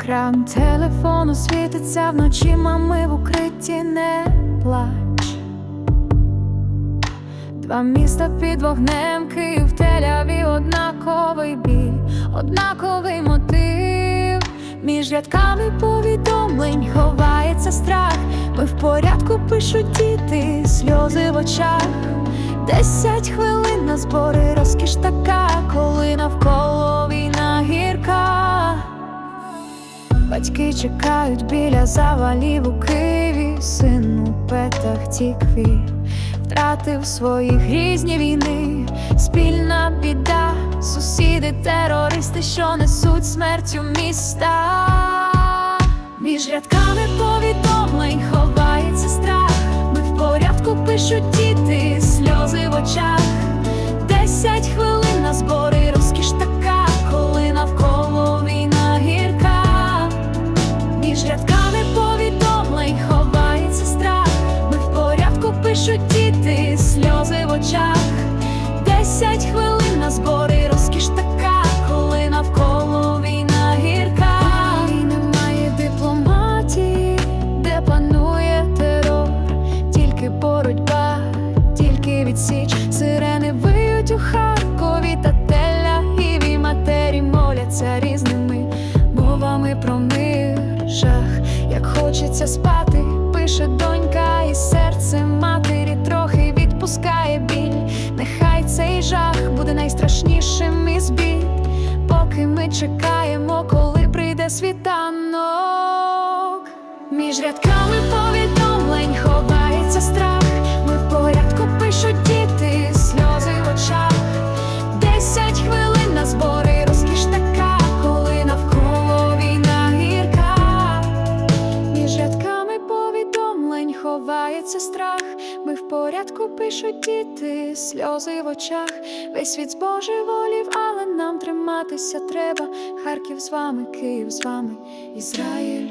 Екран телефону світиться вночі, мами в укритті не плач. Два міста під вогнем, Київ, Тель-Авів, однаковий біль, однаковий мотив. Між рядками повідомлень ховається страх. Ми в порядку пишуть діти, сльози в очах. Десять хвилин на збори, розкіш така, коли навколо Батьки чекають біля завалів у Києві, син у петах тікві, втратив своїх різні війни, спільна біда, сусіди, терористи, що несуть смерть у міста. Між рядками повідомлень ховається страх. Ми в порядку пишуть відсіч, сирени виють у Харкові та Тель-Авіві матері моляться різними мовами про мир, жах, як хочеться спати, пише донька, і серце матері трохи відпускає біль. Нехай цей жах буде найстрашнішим із біль, поки ми чекаємо, коли прийде світанок. Між рядками повідомлень ховається страх. Ховається страх. Ми в порядку пишуть діти, сльози в очах. Весь світ збожеволів, але нам триматися треба. Харків з вами, Київ з вами, Ізраїль.